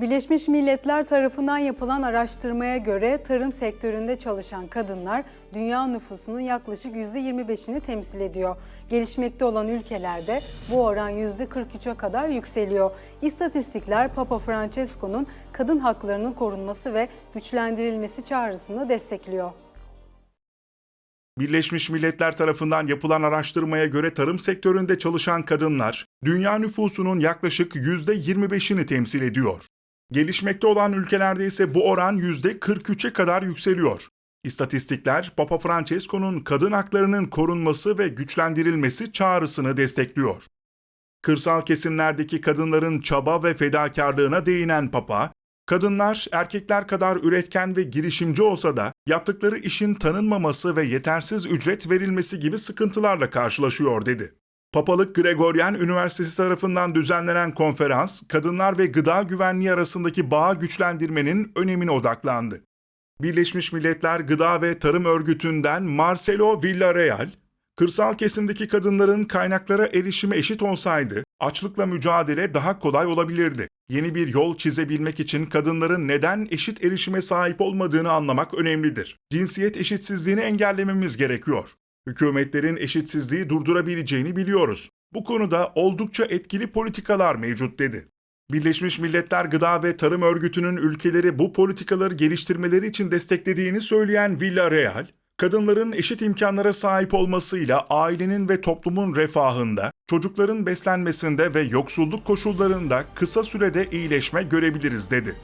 Birleşmiş Milletler tarafından yapılan araştırmaya göre tarım sektöründe çalışan kadınlar dünya nüfusunun yaklaşık %25'ini temsil ediyor. Gelişmekte olan ülkelerde bu oran %43'e kadar yükseliyor. İstatistikler Papa Francesco'nun kadın haklarının korunması ve güçlendirilmesi çağrısını destekliyor. Birleşmiş Milletler tarafından yapılan araştırmaya göre tarım sektöründe çalışan kadınlar, dünya nüfusunun yaklaşık %25'ini temsil ediyor. Gelişmekte olan ülkelerde ise bu oran %43'e kadar yükseliyor. İstatistikler Papa Francesco'nun kadın haklarının korunması ve güçlendirilmesi çağrısını destekliyor. Kırsal kesimlerdeki kadınların çaba ve fedakarlığına değinen Papa, kadınlar erkekler kadar üretken ve girişimci olsa da yaptıkları işin tanınmaması ve yetersiz ücret verilmesi gibi sıkıntılarla karşılaşıyor dedi. Papalık Gregorian Üniversitesi tarafından düzenlenen konferans, kadınlar ve gıda güvenliği arasındaki bağı güçlendirmenin önemine odaklandı. Birleşmiş Milletler Gıda ve Tarım Örgütü'nden Marcelo Villarreal, kırsal kesimdeki kadınların kaynaklara erişimi eşit olsaydı, açlıkla mücadele daha kolay olabilirdi. Yeni bir yol çizebilmek için kadınların neden eşit erişime sahip olmadığını anlamak önemlidir. Cinsiyet eşitsizliğini engellememiz gerekiyor. Hükümetlerin eşitsizliği durdurabileceğini biliyoruz. Bu konuda oldukça etkili politikalar mevcut dedi. Birleşmiş Milletler Gıda ve Tarım Örgütü'nün ülkeleri bu politikaları geliştirmeleri için desteklediğini söyleyen Villarreal, kadınların eşit imkanlara sahip olmasıyla ailenin ve toplumun refahında, çocukların beslenmesinde ve yoksulluk koşullarında kısa sürede iyileşme görebiliriz dedi.